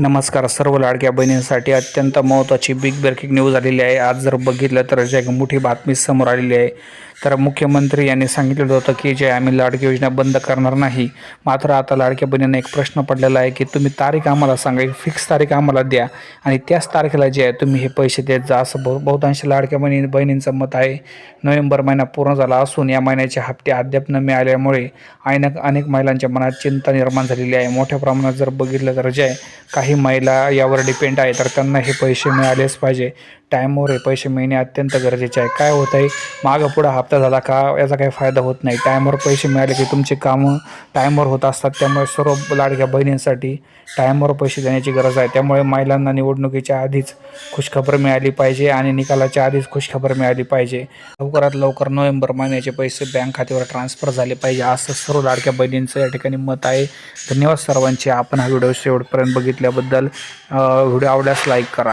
नमस्कार सर्व लाडक्या बहिणींसाठी अत्यंत महत्त्वाची बिग ब्रेकिंग न्यूज आलेली आहे. आज जर बघितलं तर जे एक मोठी बातमी समोर आलेली आहे. तर मुख्यमंत्री यांनी सांगितलेलं होतं की जे आम्ही लाडकी योजना बंद करणार नाही मात्र आता लाडक्या बहिणींना एक प्रश्न पडलेला आहे की तुम्ही तारीख आम्हाला सांगा एक फिक्स तारीख आम्हाला द्या आणि त्याच तारखेला जे आहे तुम्ही हे पैसे देत जा. असं बहु बहुतांश लाडक्या बहिणी बहिणींचं मत आहे. नोव्हेंबर महिना पूर्ण झाला असून या महिन्याचे हप्ते अद्याप न मिळाल्यामुळे अनेक अनेक महिलांच्या मनात चिंता निर्माण झालेली आहे. मोठ्या प्रमाणात जर बघितलं तर जे काही महिला यावर डिपेंड आहे तर त्यांना हे पैसे मिळालेच पाहिजे. टाईमवर हे पैसे मिळणे अत्यंत गरजेचे आहे. काय होत आहे? मागं पुढं हप्ता झाला का? याचा काही फायदा होत नाही. टाईमवर पैसे मिळाले की तुमचे कामं टाईमवर होत असतात. त्यामुळे सर्व लाडक्या बहिणींसाठी टाईमवर पैसे देण्याची गरज आहे. त्यामुळे महिलांना निवडणुकीच्या आधीच खुशखबर मिळाली पाहिजे आणि निकालाच्या आधीच खुशखबर मिळाली पाहिजे. लवकरात लवकर नोव्हेंबर महिन्याचे पैसे बँक खात्यावर ट्रान्सफर झाले पाहिजे असं सर्व लाडक्या बहिणींचं या ठिकाणी मत आहे. धन्यवाद सर्वांचे. आपण हा व्हिडिओ शेवटपर्यंत बघितल्याबद्दल व्हिडिओ आवडल्यास लाईक करा.